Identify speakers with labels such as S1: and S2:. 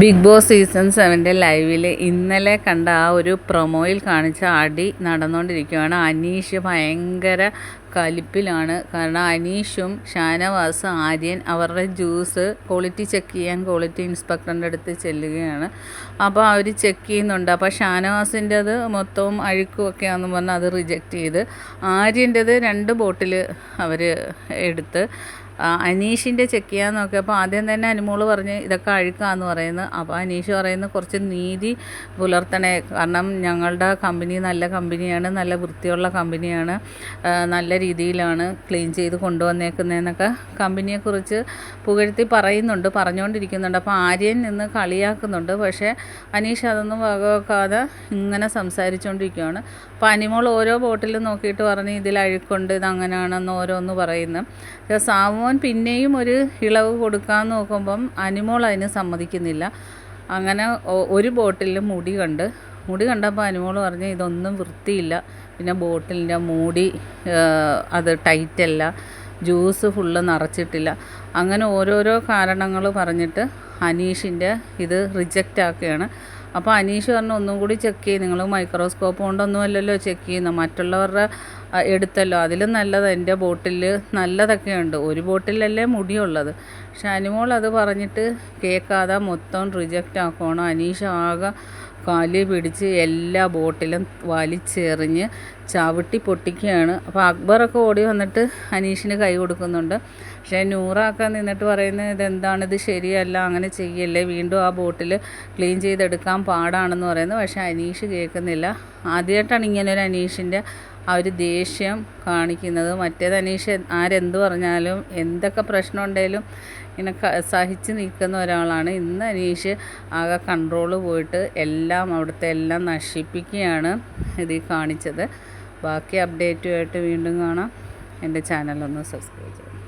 S1: Big boss season സെവന്റെ ലൈവിൽ ഇന്നലെ കണ്ട ആ ഒരു പ്രൊമോയിൽ കാണിച്ച അടി നടന്നുകൊണ്ടിരിക്കുകയാണ്. അനീഷ് ഭയങ്കര കലിപ്പിലാണ്. കാരണം അനീഷും ഷാനവാസ് ആര്യൻ അവരുടെ ജ്യൂസ് ക്വാളിറ്റി ചെക്ക് ചെയ്യാൻ ക്വാളിറ്റി ഇൻസ്പെക്ടറിന്റെ അടുത്ത് ചെല്ലുകയാണ്. അപ്പോൾ അവർ ചെക്ക് ചെയ്യുന്നുണ്ട്. അപ്പോൾ ഷാനവാസിന്റെത് മൊത്തവും അഴുക്കുമൊക്കെയാണെന്ന് പറഞ്ഞാൽ അത് റിജക്റ്റ് ചെയ്ത് ആര്യന്റെത് രണ്ട് ബോട്ടിൽ അവർ എടുത്ത് അനീഷിന്റെ ചെക്ക് ചെയ്യാൻ നോക്കിയപ്പോൾ ആദ്യം തന്നെ അനുമോൾ പറഞ്ഞ് ഇതൊക്കെ അഴുക്കാന്ന് പറയുന്നത് അപ്പോൾ അനീഷ് പറയുന്നത് കുറച്ച് നീതി പുലർത്തണേ. കാരണം ഞങ്ങളുടെ കമ്പനി നല്ല കമ്പനിയാണ് നല്ല വൃത്തിയുള്ള കമ്പനിയാണ് നല്ല രീതിയിലാണ് ക്ലീൻ ചെയ്ത് കൊണ്ടുവന്നേക്കുന്നതെന്നൊക്കെ കമ്പനിയെക്കുറിച്ച് പുകഴ്ത്തി പറയുന്നുണ്ട് പറഞ്ഞുകൊണ്ടിരിക്കുന്നുണ്ട് അപ്പോൾ ആര്യൻ നിന്ന് കളിയാക്കുന്നുണ്ട്. പക്ഷേ അനീഷ് അതൊന്നും വകവെക്കാതെ ഇങ്ങനെ സംസാരിച്ചുകൊണ്ടിരിക്കുകയാണ് അപ്പോൾ അനിമോൾ ഓരോ ബോട്ടിലും നോക്കിയിട്ട് പറഞ്ഞ് ഇതിൽ അഴുക്കുണ്ട് ഇത് അങ്ങനെയാണെന്ന് ഓരോന്ന് പറയുന്നു. പക്ഷേ സാമോൻ പിന്നെയും ഒരു ഇളവ് കൊടുക്കാൻ നോക്കുമ്പം അനിമോൾ അതിന് സമ്മതിക്കുന്നില്ല. അങ്ങനെ ഒരു ബോട്ടിൽ മുടി കണ്ട് മുടി കണ്ടപ്പോൾ അനിമോൾ പറഞ്ഞ് ഇതൊന്നും വൃത്തിയില്ല. പിന്നെ ബോട്ടിലിന്റെ മൂടി അത് ടൈറ്റല്ല. Juice full നിറച്ചിട്ടില്ല. അങ്ങനെ ഓരോരോ കാരണങ്ങൾ പറഞ്ഞിട്ട് അനീഷിന്റെ ഇത് റിജക്റ്റ് ആക്കുകയാണ്. അപ്പോൾ അനീഷ് പറഞ്ഞു ഒന്നും കൂടി ചെക്ക് ചെയ്യും. നിങ്ങൾ മൈക്രോസ്കോപ്പ് കൊണ്ടൊന്നുമല്ലല്ലോ ചെക്ക് ചെയ്യുന്നത് മറ്റുള്ളവരുടെ എടുത്തല്ലോ. അതിലും നല്ലത്. എന്റെ ബോട്ടിൽ നല്ലതൊക്കെ ഉണ്ട്. ഒരു ബോട്ടിലല്ലേ മുടിയുള്ളത്. പക്ഷെ അനിമോൾ അത് പറഞ്ഞിട്ട് കേൾക്കാതെ മൊത്തം റിജക്റ്റ് ആക്കണം അനീഷ് ആകെ കാലി പിടിച്ച് എല്ലാ ബോട്ടിലും വലിച്ചെറിഞ്ഞ് ചവിട്ടി പൊട്ടിക്കുകയാണ്. അപ്പോൾ അക്ബറൊക്കെ ഓടി വന്നിട്ട് അനീഷിന് കൈ കൊടുക്കുന്നുണ്ട്. പക്ഷേ നൂറാക്കാൻ നിന്നിട്ട് പറയുന്നത് ഇതെന്താണ്? ഇത് ശരിയല്ല. അങ്ങനെ ചെയ്യല്ലേ. വീണ്ടും ആ ബോട്ടിൽ ക്ലീൻ ചെയ്തെടുക്കാൻ പാടാണെന്ന് പറയുന്നത് പക്ഷേ അനീഷ് കേൾക്കുന്നില്ല. ആദ്യമായിട്ടാണ് ഇങ്ങനെ ഒരു അനീഷിന്റെ ആ ഒരു ദേഷ്യം കാണിക്കുന്നത്. മറ്റേത് അനീഷ് ആരെന്ത് പറഞ്ഞാലും എന്തൊക്കെ പ്രശ്നം ഉണ്ടെങ്കിലും ഇങ്ങനെ സഹിച്ച് നിൽക്കുന്ന ഒരാളാണ്. ഇന്ന് അനീഷ് ആകെ കൺട്രോൾ പോയിട്ട് എല്ലാം അവിടുത്തെ എല്ലാം നശിപ്പിക്കുകയാണ് ഇത് കാണിച്ചത്. ബാക്കി അപ്ഡേറ്റുമായിട്ട് വീണ്ടും കാണാം. എന്റെ ചാനലൊന്ന് സബ്സ്ക്രൈബ് ചെയ്യണം.